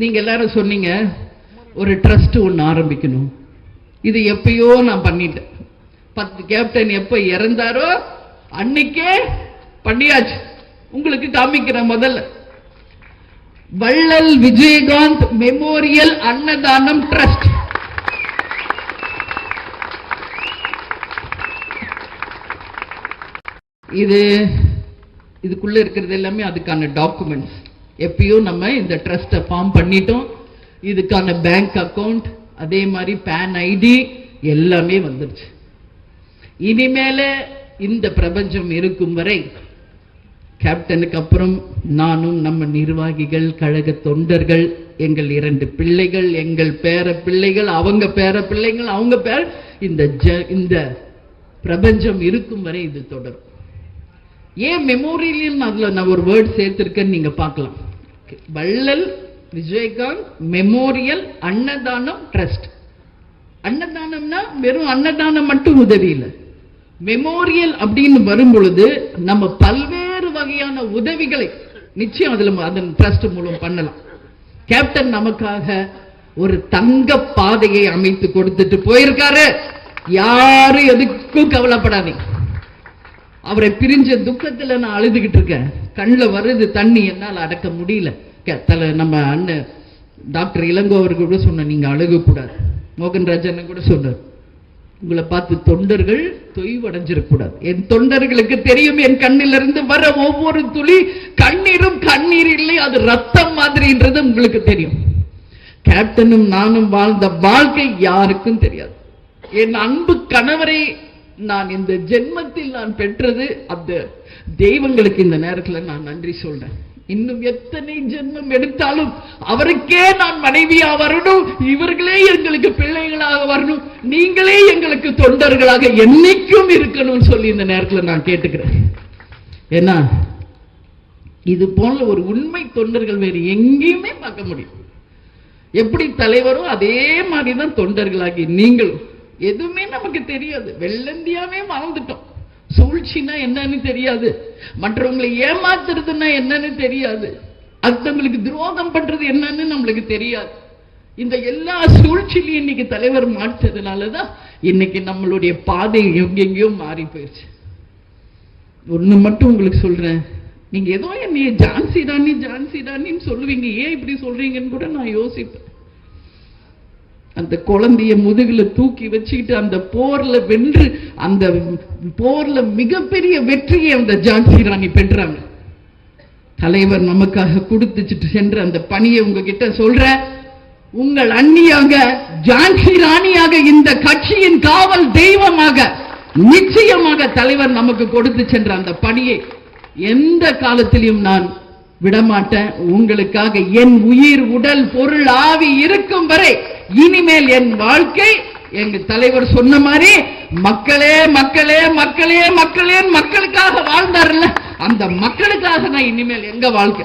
நீங்க எல்லாரும் சொன்னீங்க ஒரு ட்ரஸ்ட் ஒன்று ஆரம்பிக்கணும். இது எப்பயோ நான் பண்ணிட்டேன். பத்து கேப்டன் எப்ப இறந்தாரோ அன்னைக்கே பண்ணியாச்சு. உங்களுக்கு காமிக்கிறேன் முதல்ல. வள்ளல் விஜயகாந்த் மெமோரியல் அன்னதானம் ட்ரஸ்ட் இது இதுக்குள்ள இருக்கிறது எல்லாமே அதுக்கான டாக்குமெண்ட்ஸ் எப்பயும் நம்ம இந்த ட்ரஸ்ட்டை ஃபார்ம் பண்ணிட்டோம். இதுக்கான பேங்க் அக்கவுண்ட் அதே மாதிரி பேன் ஐடி எல்லாமே வந்துருச்சு. இனிமேல இந்த பிரபஞ்சம் இருக்கும் வரை கேப்டனுக்கு அப்புறம் நானும் நம்ம நிர்வாகிகள் கழக தொண்டர்கள் எங்கள் இரண்டு பிள்ளைகள் எங்கள் பேர பிள்ளைகள் அவங்க பேர பிள்ளைகள் அவங்க பேர் இந்த ஜ இந்த பிரபஞ்சம் இருக்கும் வரை இது தொடரும். ஏன் மெமோரியல் அதில் நான் ஒரு வேர்ட் சேர்த்திருக்கேன்னு நீங்கள் பார்க்கலாம். வள்ளல் விஜயகாந்த் மெமோரியல் அன்னதானம் ட்ரஸ்ட் அன்னதானம்னா வெறும் அன்னதானம் மட்டும் உதவி இல்லை மெமோரியல் அப்படின்னு வரும் பொழுது நம்ம பல்வேறு வகையான உதவிகளை நிச்சயம் அதில் அதன் ட்ரஸ்ட் மூலம் பண்ணலாம். கேப்டன் நமக்காக ஒரு தங்க பாதையை அமைத்து கொடுத்துட்டு போயிருக்காரு. யாரும் எதுக்கும் கவலைப்படாதீங்க. அவரை பிரிஞ்ச துக்கத்தில் நான் அழுதுகிட்டு இருக்கேன். கண்ணில் வருது தண்ணி என்னால் அடக்க முடியல. தலை நம்ம அண்ணன் டாக்டர் இளங்கோ அவர்கள் கூட சொன்ன நீங்கள் அழுகக்கூடாது. மோகன்ராஜன் கூட சொன்னார் உங்களை பார்த்து தொண்டர்கள் தொய்வடைஞ்சிடக்கூடாது. என் தொண்டர்களுக்கு தெரியும் என் கண்ணிலிருந்து வர ஒவ்வொரு துளி கண்ணீரும் கண்ணீர் இல்லை அது ரத்தம் மாதிரின்றது உங்களுக்கு தெரியும். கேப்டனும் நானும் வாழ்ந்த வாழ்க்கை யாருக்கும் தெரியாது. என் அன்பு கணவரை நான் இந்த ஜென்மத்தில் நான் பெற்றது அந்த தெய்வங்களுக்கு இந்த நேரத்துல நான் நன்றி சொல்றேன். இன்னும் எத்தனை ஜென்மம் எடுத்தாலும் அவருக்கே நான் மனைவியா வரணும் இவர்களே எங்களுக்கு பிள்ளைகளாக வரணும் நீங்களே எங்களுக்கு தொண்டர்களாக என்னைக்கும் இருக்கணும்னு சொல்லி இந்த நேரத்தில் நான் கேட்டுக்கிறேன். ஏன்னா இது போல ஒரு உண்மை தொண்டர்கள் வேறு எங்கேயுமே பார்க்க முடியும். எப்படி தலைவரோ அதே மாதிரி தான் தொண்டர்களாகி நீங்களும். எதுவுமே நமக்கு தெரியாது. வெள்ளந்தியாவே வாழ்ந்துட்டோம். சூழ்ச்சினா என்னன்னு தெரியாது. மற்றவங்களை ஏமாத்துறதுன்னா என்னன்னு தெரியாது. அடுத்தவங்களுக்கு துரோகம் பண்றது என்னன்னு நம்மளுக்கு தெரியாது. இந்த எல்லா சூழ்ச்சிலையும் இன்னைக்கு தலைவர் மாற்றதுனாலதான் இன்னைக்கு நம்மளுடைய பாதை எங்கெங்கேயோ மாறி போயிடுச்சு ஒண்ணு மட்டும் உங்களுக்கு சொல்றேன். நீங்க ஏதோ என்னைய ஜான்சி ராணி ஜான்சி ராணின்னு சொல்லுவீங்க. ஏன் இப்படி சொல்றீங்கன்னு கூட நான் யோசிப்பேன். அந்த குழந்தைய முதுகுல தூக்கி வச்சுக்கிட்டு அந்த போர்ல வென்று அந்த போர்ல மிகப்பெரிய வெற்றியை அந்த ஜான்சி ராணி பெற்றாங்க. தலைவர் நமக்காக கொடுத்துச்சிட்டு சென்று அந்த பணியை உங்ககிட்ட சொல்ற உங்கள் அண்ணியாக ஜான்சி ராணியாக இந்த கட்சியின் காவல் தெய்வமாக நிச்சயமாக தலைவர் நமக்கு கொடுத்து சென்ற அந்த பணியை எந்த காலத்திலையும் நான் விடமாட்டேன். உங்களுக்காக என் உயிர் உடல் பொருள் ஆவி இருக்கும் வரை இனிமேல் என் வாழ்க்கை எங்க தலைவர் சொன்ன மாதிரி மக்களே மக்களே மக்களே மக்களே மக்களுக்காக வாழ்ந்தார்ல அந்த மக்களுக்காக நான் இனிமேல் எங்க வாழ்க்கை?